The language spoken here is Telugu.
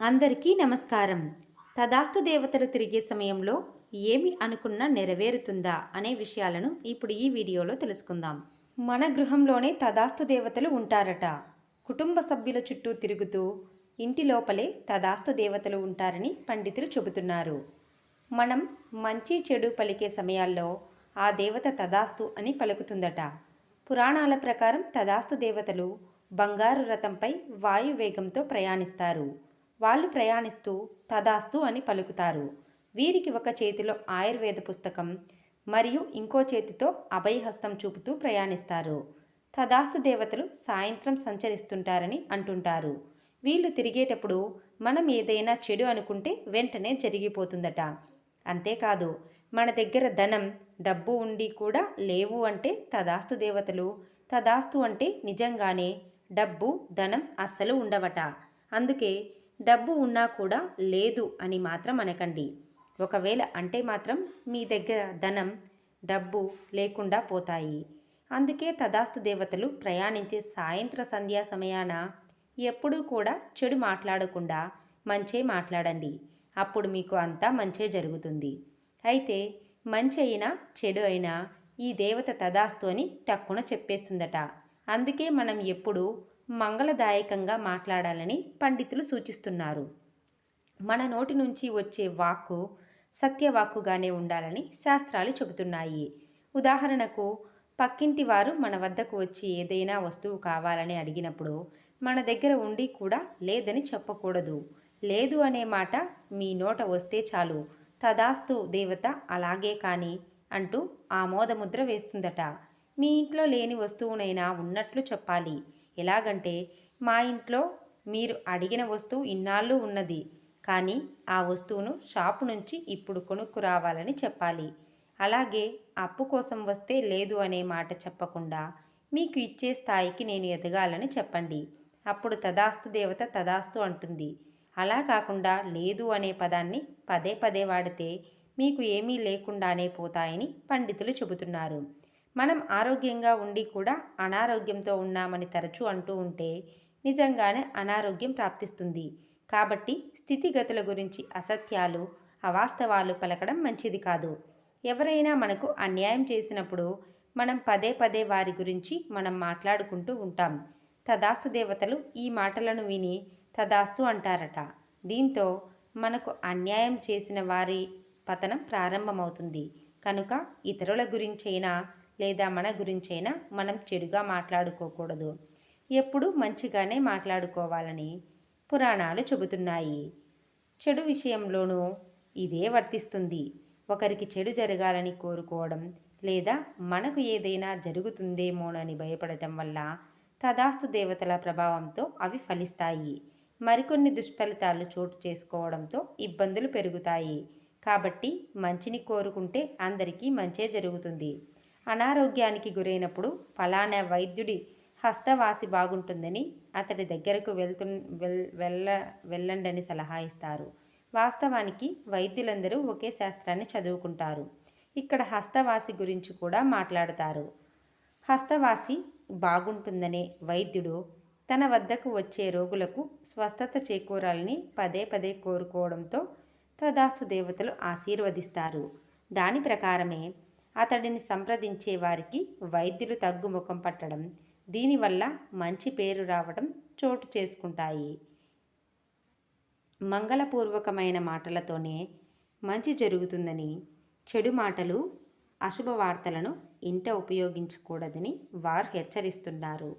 అందరికీ నమస్కారం. తదాస్తు దేవతలు తిరిగే సమయంలో ఏమి అనుకున్నా నెరవేరుతుందా అనే విషయాలను ఇప్పుడు ఈ వీడియోలో తెలుసుకుందాం. మన గృహంలోనే తదాస్తు దేవతలు ఉంటారట. కుటుంబ సభ్యుల చుట్టూ తిరుగుతూ ఇంటి లోపలే తదాస్తు దేవతలు ఉంటారని పండితులు చెబుతున్నారు. మనం మంచి చెడు పలికే సమయాల్లో ఆ దేవత తదాస్తు అని పలుకుతుందట. పురాణాల ప్రకారం తదాస్తు దేవతలు బంగారు రథంపై వాయువేగంతో ప్రయాణిస్తారు. వాళ్ళు ప్రయాణిస్తూ తదాస్తు అని పలుకుతారు. వీరికి ఒక చేతిలో ఆయుర్వేద పుస్తకం మరియు ఇంకో చేతితో అభయహస్తం చూపుతూ ప్రయాణిస్తారు. తదాస్తు దేవతలు సాయంత్రం సంచరిస్తుంటారని అంటుంటారు. వీళ్ళు తిరిగేటప్పుడు మనం ఏదైనా చెడు అనుకుంటే వెంటనే జరిగిపోతుందట. అంతేకాదు మన దగ్గర ధనం డబ్బు ఉండి కూడా లేవు అంటే తదాస్తు దేవతలు తదాస్తు అంటే నిజంగానే డబ్బు ధనం అస్సలు ఉండవట. అందుకే డబ్బు ఉన్నా కూడా లేదు అని మాత్రం అనకండి. ఒకవేళ అంటే మాత్రం మీ దగ్గర ధనం డబ్బు లేకుండా పోతాయి. అందుకే తదాస్తు దేవతలు ప్రయాణించే సాయంత్ర సంధ్యా సమయాన ఎప్పుడూ కూడా చెడు మాట్లాడకుండా మంచే మాట్లాడండి. అప్పుడు మీకు అంతా మంచే జరుగుతుంది. అయితే మంచి అయినా చెడు అయినా ఈ దేవత తదాస్తు అని టక్కున చెప్పేస్తుందట. అందుకే మనం ఎప్పుడూ మంగళదాయకంగా మాట్లాడాలని పండితులు సూచిస్తున్నారు. మన నోటి నుంచి వచ్చే వాక్కు సత్యవాక్కుగానే ఉండాలని శాస్త్రాలు చెబుతున్నాయి. ఉదాహరణకు పక్కింటి వారు మన వద్దకు వచ్చి ఏదైనా వస్తువు కావాలని అడిగినప్పుడు మన దగ్గర ఉండి కూడా లేదని చెప్పకూడదు. లేదు అనే మాట మీ నోట వస్తే చాలు తదాస్తు దేవత అలాగే కానీ అంటూ ఆమోదముద్ర వేస్తుందట. మీ ఇంట్లో లేని వస్తువునైనా ఉన్నట్లు చెప్పాలి. ఎలాగంటే మా ఇంట్లో మీరు అడిగిన వస్తువు ఇన్నాళ్ళు ఉన్నది. కానీ ఆ వస్తువును షాపు నుంచి ఇప్పుడు కొనుక్కు రావాలని చెప్పాలి. అలాగే అప్పు కోసం వస్తే లేదు అనే మాట చెప్పకుండా మీకు ఇచ్చే స్థాయికి నేను ఎదగాలని చెప్పండి. అప్పుడు తదాస్తు దేవత తదాస్తు అంటుంది. అలా కాకుండా లేదు అనే పదాన్ని పదే పదే వాడితే మీకు ఏమీ లేకుండానే పోతాయని పండితులు చెబుతున్నారు. మనం ఆరోగ్యంగా ఉండి కూడా అనారోగ్యంతో ఉన్నామని తరచూ అంటూ ఉంటే నిజంగానే అనారోగ్యం ప్రాప్తిస్తుంది. కాబట్టి స్థితిగతుల గురించి అసత్యాలు అవాస్తవాలు పలకడం మంచిది కాదు. ఎవరైనా మనకు అన్యాయం చేసినప్పుడు మనం పదే పదే వారి గురించి మనం మాట్లాడుకుంటూ ఉంటాం. తదాస్తు దేవతలు ఈ మాటలను విని తదాస్తు అంటారట. దీంతో మనకు అన్యాయం చేసిన వారి పతనం ప్రారంభమవుతుంది. కనుక ఇతరుల గురించైనా లేదా మన గురించైనా మనం చెడుగా మాట్లాడుకోకూడదు. ఎప్పుడు మంచిగానే మాట్లాడుకోవాలని పురాణాలు చెబుతున్నాయి. చెడు విషయంలోనూ ఇదే వర్తిస్తుంది. ఒకరికి చెడు జరగాలని కోరుకోవడం లేదా మనకు ఏదైనా జరుగుతుందేమోనని భయపడటం వల్ల తదాస్తు దేవతల ప్రభావంతో అవి ఫలిస్తాయి. మరికొన్ని దుష్ఫలితాలు చోటు చేసుకోవడంతో ఇబ్బందులు పెరుగుతాయి. కాబట్టి మంచిని కోరుకుంటే అందరికీ మంచే జరుగుతుంది. అనారోగ్యానికి గురైనప్పుడు ఫలానా వైద్యుడి హస్తవాసి బాగుంటుందని అతడి దగ్గరకు వెళ్తు వెల్ వెళ్ళ వెళ్ళండని సలహా ఇస్తారు. వాస్తవానికి వైద్యులందరూ ఒకే శాస్త్రాన్ని చదువుకుంటారు. ఇక్కడ హస్తవాసి గురించి కూడా మాట్లాడతారు. హస్తవాసి బాగుంటుందనే వైద్యుడు తన వద్దకు వచ్చే రోగులకు స్వస్థత చేకూరాలని పదే పదే కోరుకోవడంతో తదాస్తు దేవతలు ఆశీర్వదిస్తారు. దాని ప్రకారమే అతడిని సంప్రదించే వారికి వైద్యులు తగ్గుముఖం పట్టడం దీనివల్ల మంచి పేరు రావడం చోటు చేసుకుంటాయి. మంగళపూర్వకమైన మాటలతోనే మంచి జరుగుతుందని చెడు మాటలు అశుభ వార్తలను ఇంట ఉపయోగించకూడదని వారు హెచ్చరిస్తున్నారు.